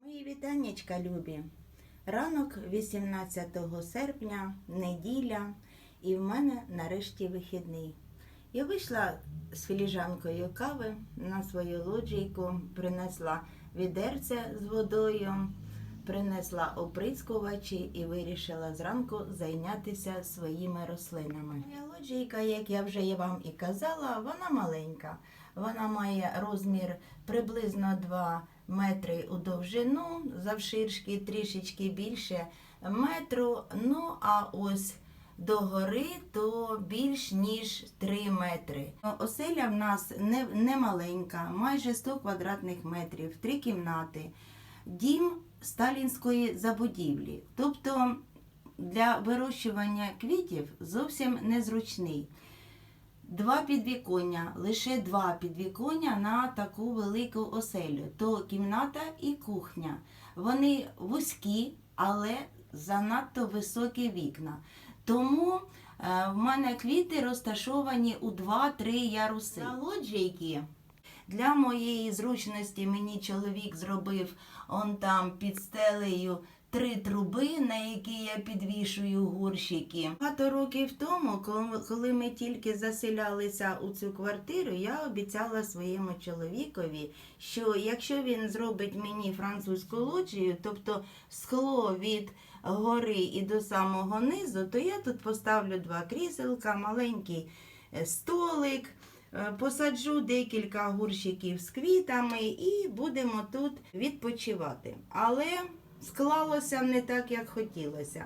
Мої вітаннячка, любі. Ранок 18 серпня, неділя, і в мене нарешті вихідний. Я вийшла з філіжанкою кави на свою лоджійку, принесла відерце з водою, принесла оприскувачі і вирішила зранку зайнятися своїми рослинами. Моя лоджійка, як я вже вам і казала, вона маленька. Вона має розмір приблизно 2 метри у довжину, завширшки трішечки більше метру. Ну а ось до гори то більш ніж 3 метри. Оселя в нас не, не маленька, майже 100 квадратних метрів, три кімнати, дім сталінської забудівлі. Тобто для вирощування квітів зовсім незручний. Два підвіконня, лише два підвіконня на таку велику оселю. То кімната і кухня. Вони вузькі, але занадто високі вікна. Тому е, в мене квіти розташовані у 2-3 яруси. На лоджійки для моєї зручності мені чоловік зробив он там під стелею три труби, на які я підвішую горщики. Багато років тому, коли- ми тільки заселялися у цю квартиру, я обіцяла своєму чоловікові, що якщо він зробить мені французьку лоджію, тобто скло від гори і до самого низу, то я тут поставлю два кріселка, маленький е, столик. Е, Посаджу декілька горщиків з квітами і будемо тут відпочивати. Але склалося не так, як хотілося.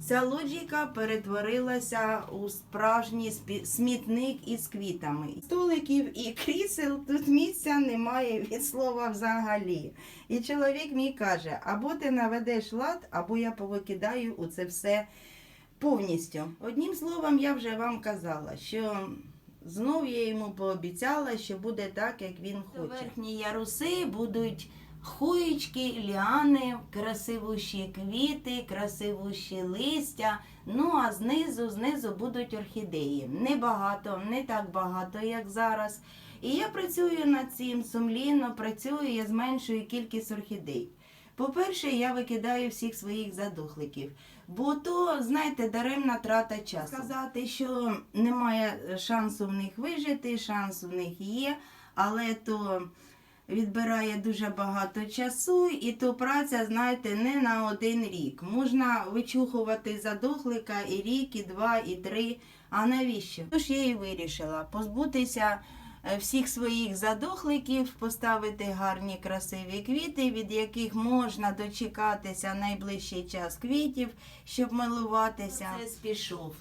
Ця лоджійка перетворилася у справжній смітник із квітами. Столиків і крісел тут місця немає від слова взагалі. І чоловік мій каже: або ти наведеш лад, або я повикидаю у це все повністю. Однім словом, я вже вам казала, що знов я йому пообіцяла, що буде так, як він хоче. Верхні яруси будуть хуєчки, ліани, красивущі квіти, красивущі листя. Ну а знизу, знизу будуть орхідеї. Небагато, не так багато, як зараз. І я працюю над цим сумлінно, працюю, я зменшую кількість орхідей. По-перше, я викидаю всіх своїх задухликів, бо то, знаєте, даремна трата часу. Сказати, що немає шансу в них вижити, шанс в них є, але то відбирає дуже багато часу, і то праця, знаєте, не на один рік. Можна вичухувати задохлика і рік, і два, і три. А навіщо? Тож я і вирішила позбутися е, всіх своїх задохликів, поставити гарні красиві квіти, від яких можна дочекатися найближчий час квітів, щоб милуватися. Це спішов.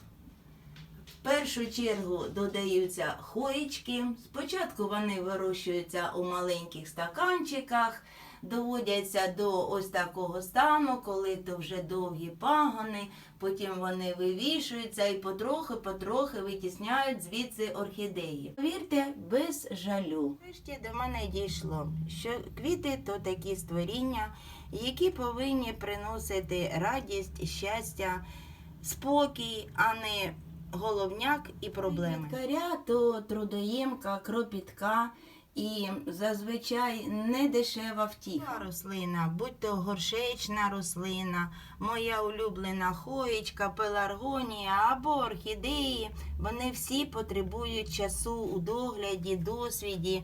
В першу чергу додаються хоїчки. Спочатку вони вирощуються у маленьких стаканчиках, доводяться до ось такого стану, коли то вже довгі пагони, потім вони вивішуються і потрохи-потрохи витісняють звідси орхідеї. Повірте, без жалю. Врешті до мене дійшло, що квіти то такі створіння, які повинні приносити радість, щастя, спокій, а не головняк і проблеми. Каря то трудоємка, кропітка і зазвичай не дешева втіха. Рослина, будь то горшечна рослина, моя улюблена хоєчка, пеларгонія або орхідеї, вони всі потребують часу у догляді, досвіді,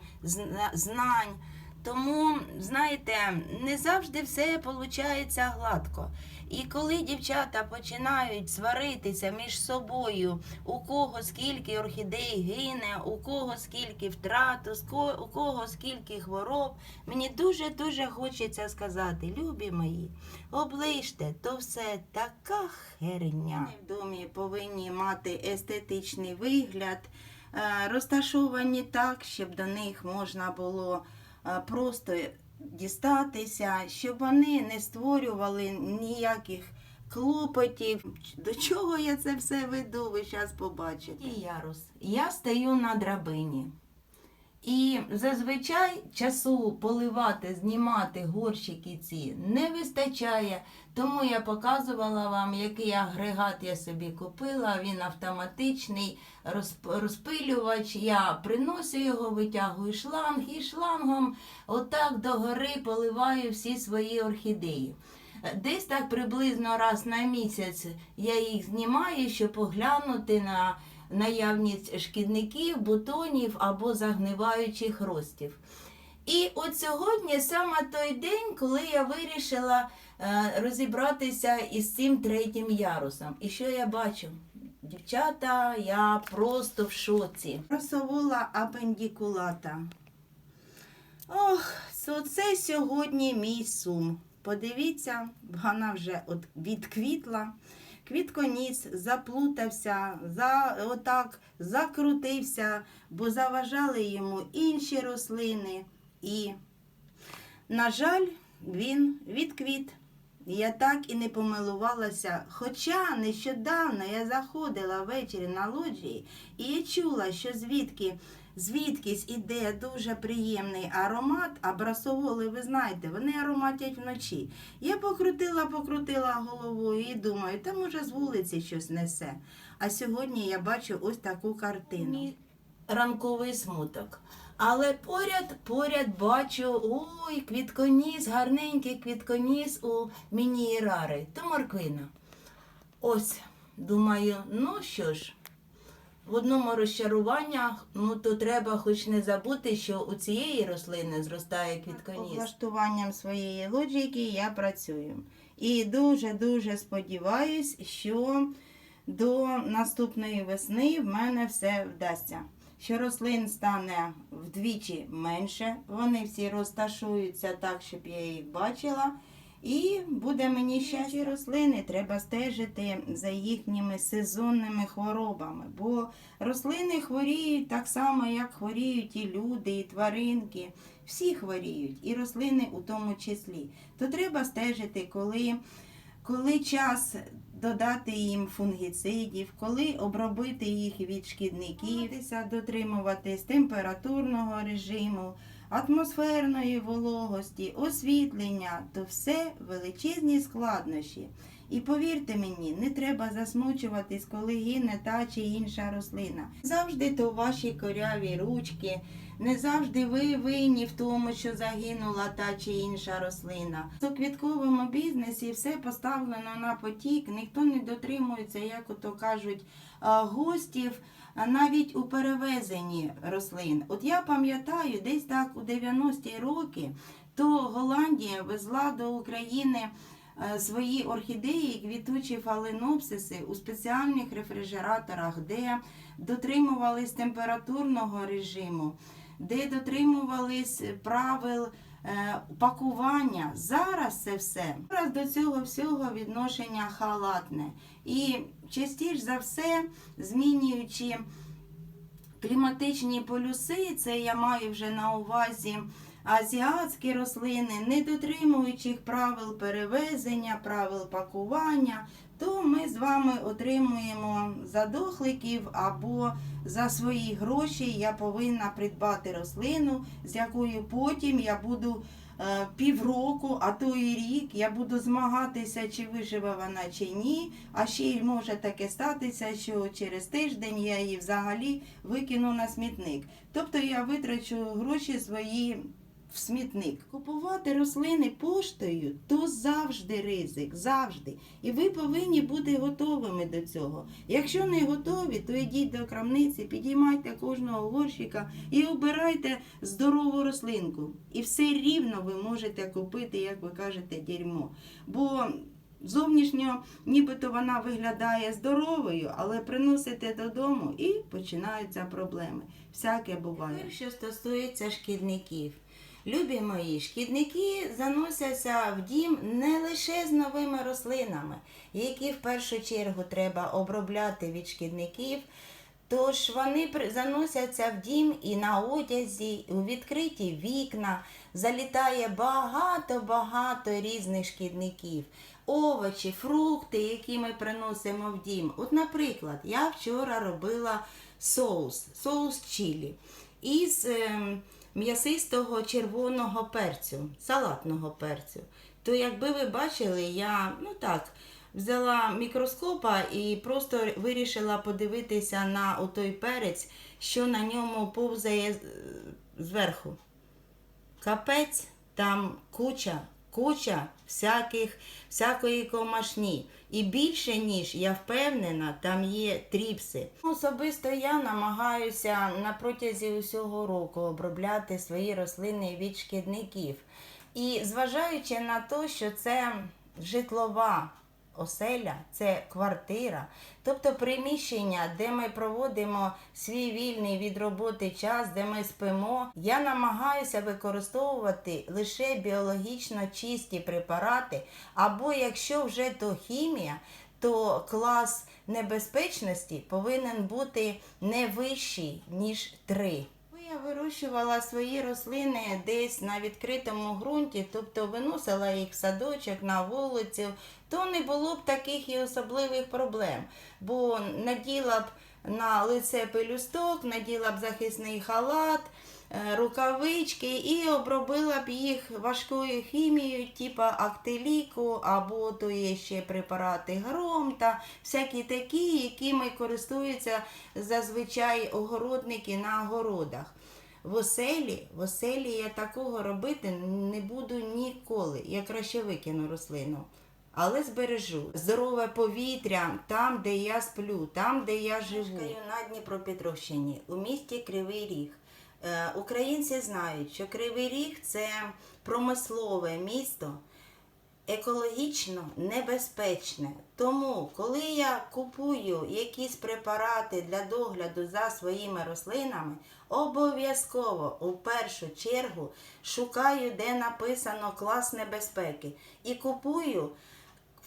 знань. Тому, знаєте, не завжди все виходить гладко. І коли дівчата починають сваритися між собою, у кого скільки орхідей гине, у кого скільки втрат, у кого скільки хвороб, мені дуже-дуже хочеться сказати, любі мої, оближте, то все така херня. В домі повинні мати естетичний вигляд, е, розташовані так, щоб до них можна було е, просто дістатися, щоб вони не створювали ніяких клопотів. До чого я це все веду, ви зараз побачите. Ярус. Я стою на драбині. І зазвичай часу поливати, знімати горщики ці не вистачає. Тому я показувала вам, який агрегат я собі купила. Він автоматичний розпилювач. Я приносю його, витягую шланг і шлангом отак догори поливаю всі свої орхідеї. Десь так приблизно раз на місяць я їх знімаю, щоб поглянути на наявність шкідників, бутонів або загниваючих ростів. І от сьогодні саме той день, коли я вирішила е, розібратися із цим третім ярусом. І що я бачу? Дівчата, я просто в шоці. Просовула апендікулата. Ох, це- сьогодні мій сум. Подивіться, вона вже відквітла. Квітконіс заплутався, за, отак закрутився, бо заважали йому інші рослини. І, на жаль, він відквіт. Я так і не помилувалася. Хоча нещодавно я заходила ввечері на лоджії і я чула, що звідки звідкись іде дуже приємний аромат, а брасоволи, ви знаєте, вони ароматять вночі. Я покрутила, покрутила головою і думаю, та може з вулиці щось несе. А сьогодні я бачу ось таку картину. Ранковий смуток. Але поряд, поряд бачу, ой, квітконіс, гарненький квітконіс у міні-ірари. То морквина. Ось, думаю, ну що ж, в одному розчаруванні, ну то треба хоч не забути, що у цієї рослини зростає квітконіс. Облаштуванням своєї лоджики я працюю. І дуже-дуже сподіваюсь, що до наступної весни в мене все вдасться. Що рослин стане вдвічі менше, вони всі розташуються так, щоб я їх бачила. І буде мені щастя. рослини треба стежити за їхніми сезонними хворобами, бо рослини хворіють так само, як хворіють і люди, і тваринки. Всі хворіють, і рослини у тому числі. То треба стежити, коли, коли час додати їм фунгіцидів, коли обробити їх від шкідників, дотримуватись температурного режиму, атмосферної вологості, освітлення, то все величезні складнощі. І повірте мені, не треба засмучуватись, коли гине та чи інша рослина. Завжди то ваші коряві ручки, не завжди ви винні в тому, що загинула та чи інша рослина. У квітковому бізнесі все поставлено на потік, ніхто не дотримується, як ото кажуть, гостів. Навіть у перевезенні рослин. От я пам'ятаю, десь так у 90-ті роки, то Голландія везла до України свої орхідеї, квітучі фаленопсиси у спеціальних рефрижераторах, де дотримувались температурного режиму, де дотримувались правил е, пакування. Зараз це все. Зараз до цього всього відношення халатне. І частіше за все, змінюючи кліматичні полюси, це я маю вже на увазі азіатські рослини, не дотримуючих правил перевезення, правил пакування, то ми з вами отримуємо задохликів або за свої гроші я повинна придбати рослину, з якою потім я буду е, півроку, а то і рік я буду змагатися, чи виживе вона чи ні. А ще й може таке статися, що через тиждень я її взагалі викину на смітник. Тобто я витрачу гроші свої в смітник. Купувати рослини поштою то завжди ризик, завжди. І ви повинні бути готовими до цього. Якщо не готові, то йдіть до крамниці, підіймайте кожного горщика і обирайте здорову рослинку. І все рівно ви можете купити, як ви кажете, дерьмо. Бо Зовнішньо, нібито вона виглядає здоровою, але приносите додому і починаються проблеми. Всяке буває. Що стосується шкідників. Любі мої, шкідники заносяться в дім не лише з новими рослинами, які в першу чергу треба обробляти від шкідників. Тож вони заносяться в дім і на одязі, у відкриті вікна, залітає багато-багато різних шкідників. Овочі, фрукти, які ми приносимо в дім. От, наприклад, я вчора робила соус, соус чилі. із ем, м'ясистого червоного перцю, салатного перцю. То якби ви бачили, я ну так. Взяла мікроскопа і просто вирішила подивитися на той перець, що на ньому повзає е, зверху. Капець, там куча, куча всяких, всякої комашні. І більше, ніж я впевнена, там є тріпси. Особисто я намагаюся на протязі усього року обробляти свої рослини від шкідників. І зважаючи на те, що це житлова оселя, це квартира, тобто приміщення, де ми проводимо свій вільний від роботи час, де ми спимо. Я намагаюся використовувати лише біологічно чисті препарати, або якщо вже то хімія, то клас небезпечності повинен бути не вищий, ніж 3. Я вирощувала свої рослини десь на відкритому ґрунті, тобто виносила їх в садочок на вулицю, то не було б таких і особливих проблем. Бо наділа б на лице пелюсток, наділа б захисний халат, е, рукавички і обробила б їх важкою хімією, типа актиліку, або то є ще препарати гром та всякі такі, якими користуються зазвичай огородники на огородах. В оселі, в оселі я такого робити не буду ніколи. Я краще викину рослину. Але збережу здорове повітря там, де я сплю, там, де я живу. на Дніпропетровщині, у місті Кривий Ріг. Е, Українці знають, що Кривий Ріг це промислове місто, екологічно небезпечне. Тому, коли я купую якісь препарати для догляду за своїми рослинами, обов'язково у першу чергу шукаю, де написано клас небезпеки. І купую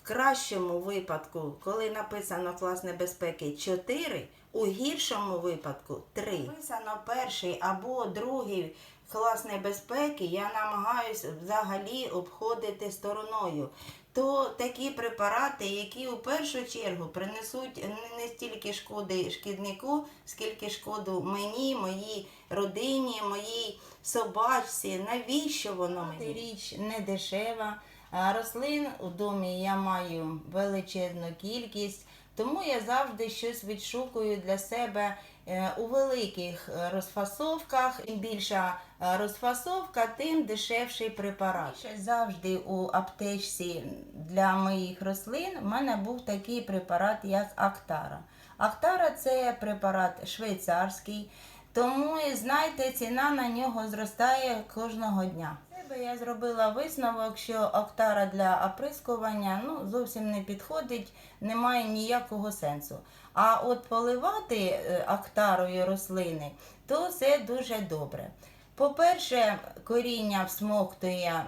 кращому випадку, коли написано клас небезпеки 4, у гіршому випадку 3. Написано перший або другий клас небезпеки, я намагаюся взагалі обходити стороною. То такі препарати, які у першу чергу принесуть не стільки шкоди шкіднику, скільки шкоду мені, моїй родині, моїй собачці. Навіщо воно мені? Річ не дешева. Рослин у домі я маю величезну кількість, тому я завжди щось відшукую для себе е, у великих е, розфасовках. Чим більша е, розфасовка, тим дешевший препарат. Завжди у аптечці для моїх рослин в мене був такий препарат, як Актара. Актара це препарат швейцарський. Тому, знаєте, ціна на нього зростає кожного дня. Себе я зробила висновок, що октара для оприскування ну, зовсім не підходить, немає ніякого сенсу. А от поливати октарою рослини, то це дуже добре. По-перше, коріння всмоктує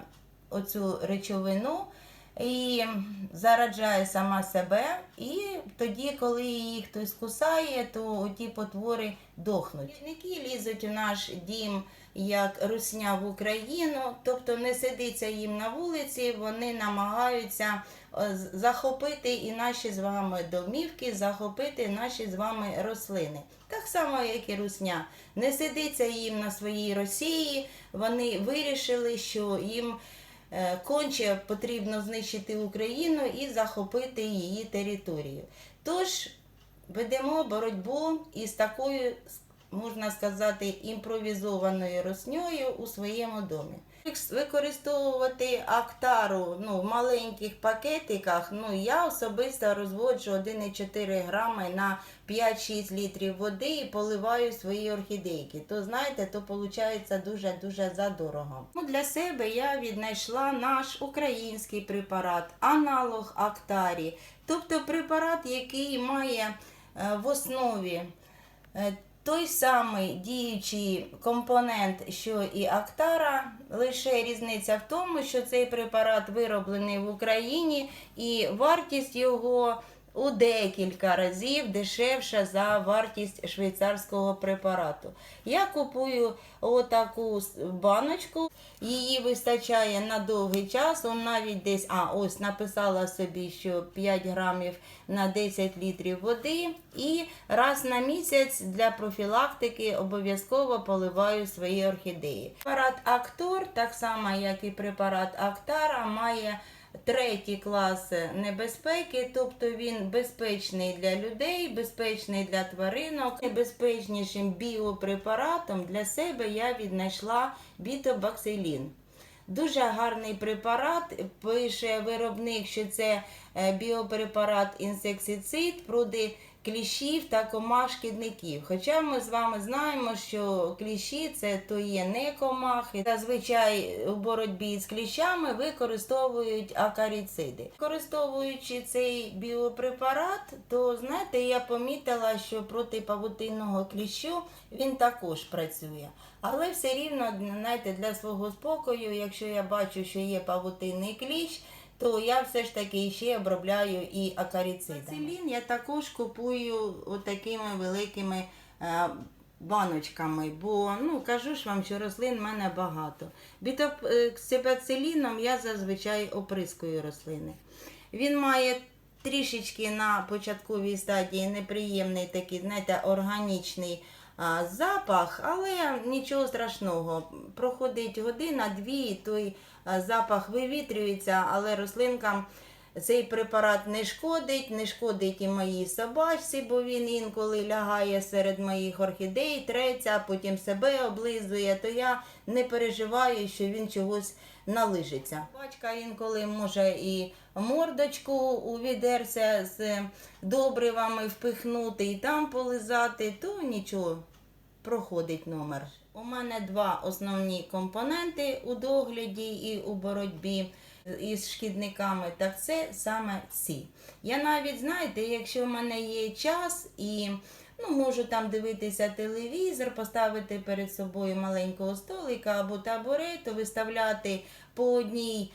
оцю речовину і зараджає сама себе, і тоді, коли її хтось кусає, то ті потвори дохнуть. Шкідники лізуть у наш дім як русня в Україну, тобто не сидиться їм на вулиці, вони намагаються е, захопити і наші з вами домівки, захопити наші з вами рослини. Так само, як і русня. Не сидиться їм на своїй Росії, вони вирішили, що їм конче потрібно знищити Україну і захопити її територію. Тож ведемо боротьбу із такою, можна сказати, імпровізованою роснею у своєму домі. Використовувати актару ну, в маленьких пакетиках, ну я особисто розводжу 1,4 грами на 5-6 літрів води і поливаю свої орхідейки. То знаєте, то виходить дуже-дуже задорого. Ну, для себе я віднайшла наш український препарат, аналог Актарі. Тобто препарат, який має е, в основі е, той самий діючий компонент, що і Актара, лише різниця в тому, що цей препарат вироблений в Україні і вартість його у декілька разів дешевша за вартість швейцарського препарату. Я купую отаку баночку, її вистачає на довгий час. Он навіть десь, а ось написала собі, що 5 грамів на 10 літрів води. І раз на місяць для профілактики обов'язково поливаю свої орхідеї. Препарат Актор, так само як і препарат Актара, має третій клас небезпеки, тобто він безпечний для людей, безпечний для тваринок. Найбезпечнішим біопрепаратом для себе я віднайшла бітобаксилін. Дуже гарний препарат. Пише виробник, що це е, біопрепарат інсексицид проти кліщів та комах шкідників. Хоча ми з вами знаємо, що кліщі це то є не комахи. Зазвичай у боротьбі з кліщами використовують акаріциди. Використовуючи цей біопрепарат, то знаєте, я помітила, що проти павутинного кліщу він також працює. Але все рівно, знаєте, для свого спокою, якщо я бачу, що є павутинний кліщ, то я все ж таки ще обробляю і акаріцидами. Бацилін я також купую отакими великими е, баночками, бо ну кажу ж вам, що рослин в мене багато. Бітоксибациліном я зазвичай оприскую рослини. Він має трішечки на початковій стадії неприємний такий, знаєте, органічний запах, але нічого страшного. Проходить година-дві, і той запах вивітрюється, але рослинкам цей препарат не шкодить, не шкодить і моїй собачці, бо він інколи лягає серед моїх орхідей, треться, потім себе облизує, то я не переживаю, що він чогось налижиться. Бачка інколи може і мордочку у відерця з добривами впихнути і там полизати, то нічого, проходить номер. У мене два основні компоненти у догляді і у боротьбі із шкідниками, так це саме ці. Я навіть, знаєте, якщо в мене є час і ну, можу там дивитися телевізор, поставити перед собою маленького столика або табурет, то виставляти по одній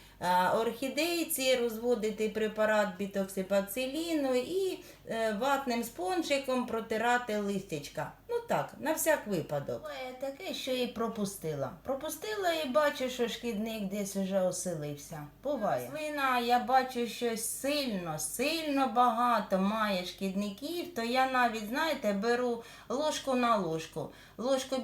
орхідейці, розводити препарат бітоксипациліну і е, ватним спонжиком протирати листячка. Ну так, на всяк випадок. Буває таке, що і пропустила. Пропустила і бачу, що шкідник десь уже оселився. Буває. Рослина, я бачу, що сильно, сильно багато має шкідників, то я навіть, знаєте, беру ложку на ложку. Ложку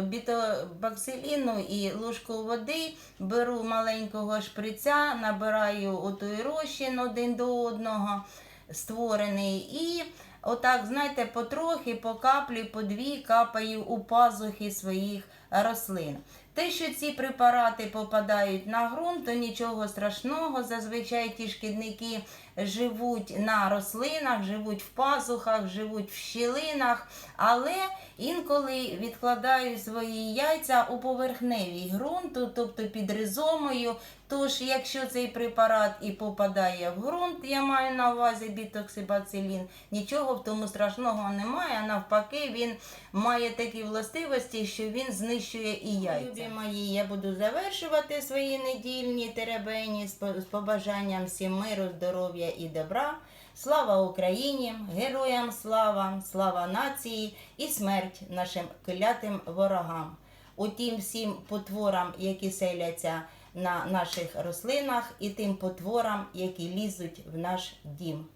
бітабаксиліну і ложку води, беру маленького шприця, набираю отой розчин один до одного створений. І отак, знаєте, потрохи, по каплі, по дві капаю у пазухи своїх рослин. Те, що ці препарати попадають на ґрунт, то нічого страшного. Зазвичай ті шкідники живуть на рослинах, живуть в пазухах, живуть в щілинах, але інколи відкладають свої яйця у поверхневій ґрунту, тобто під ризомою. Тож, якщо цей препарат і попадає в ґрунт, я маю на увазі бітоксибацилін, нічого в тому страшного немає. А навпаки, він має такі властивості, що він знищує і яйця. Любі мої, я буду завершувати свої недільні теребені з побажанням всім миру, здоров'я і добра. Слава Україні, героям слава, слава нації і смерть нашим клятим ворогам. Утім, всім потворам, які селяться на наших рослинах, і тим потворам, які лізуть в наш дім.